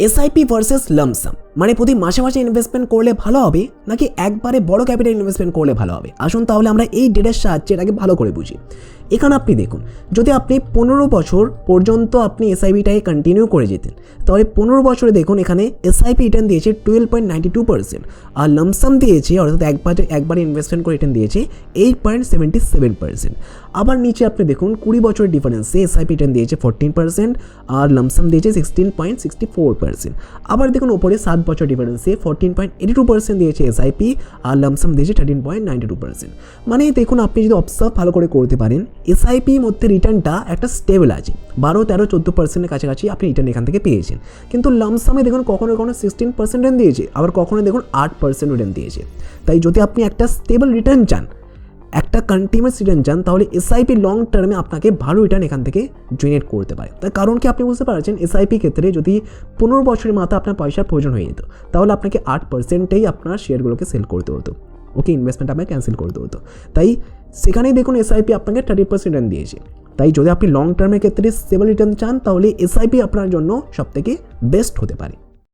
SIP versus lump sum মানে প্রতি মাসে মাসে ইনভেস্টমেন্ট করলে ভালো হবে, নাকি একবারে বড় ক্যাপিটাল ইনভেস্টমেন্ট করলে ভালো হবে? আসুন তাহলে আমরা এই ডেটের সাহায্যে এটাকে ভালো করে বুঝি। এখানে আপনি দেখুন, যদি আপনি পনেরো বছর পর্যন্ত আপনি এসআইপিটাকে কন্টিনিউ করে যেতেন, তাহলে পনেরো বছরে দেখুন এখানে এসআইপি রিটার্ন দিয়েছে twelve point ninety two percent আর লামসাম দিয়েছে, অর্থাৎ একবার, একবারে ইনভেস্টমেন্ট করে রিটার্ন দিয়েছে eight point seventy seven percent আবার নিচে আপনি দেখুন, কুড়ি বছরের ডিফারেন্সে এসআইপি রিটার্ন দিয়েছে ফোরটিন পার্সেন্ট আর লামসাম দিয়েছে sixteen point sixty four percent আবার দেখুন, ওপরে সাত বছর ডিফারেন্সে fourteen point eighty two percent দিয়েছে এসআইপি আর লামসাম দিয়েছে thirteen point ninety two percent মানে দেখুন, আপনি যদি অবজার্ভ ভালো করে করতে পারেন এসআইপি মধ্যে রিটার্নটা একটা স্টেবল আছে বারো তেরো চোদ্দ পার্সেন্টের কাছাকাছি আপনি রিটার্ন এখান থেকে পেয়েছেন। কিন্তু লামসামে দেখুন, কখনো কখনো সিক্সটিন পার্সেন্ট রিটার্ন দিয়েছে, আবার কখনো দেখুন আট পার্সেন্ট রিটার্ন দিয়েছে। তাই যদি আপনি একটা স্টেবল রিটার্ন চান একটা কন্টিনিউয়াস রিটার্ন চান, তাহলে এসআইপি লং টার্মে আপনাকে ভালো রিটার্ন এখান থেকে জেনারেট করতে পারে। তার কারণ কি আপনি বুঝতে পারছেন? এসআইপি ক্ষেত্রে যদি পনেরো বছরের মাথা আপনার পয়সার প্রয়োজন হয়ে যেত, তাহলে আপনাকে আট পার্সেন্টেই আপনার শেয়ারগুলোকে সেল করতে হতো। ওকে ইনভেস্টমেন্ট আপনাকে ক্যান্সেল করতে হতো। তাই সেখানেই দেখুন এসআইপি আপনাকে থার্টি পার্সেন্ট রিটার্ন দিয়েছে। তাই যদি আপনি লং টার্মের ক্ষেত্রে স্টেবল রিটার্ন চান, তাহলে এসআইপি আপনার জন্য সবথেকে বেস্ট হতে পারে।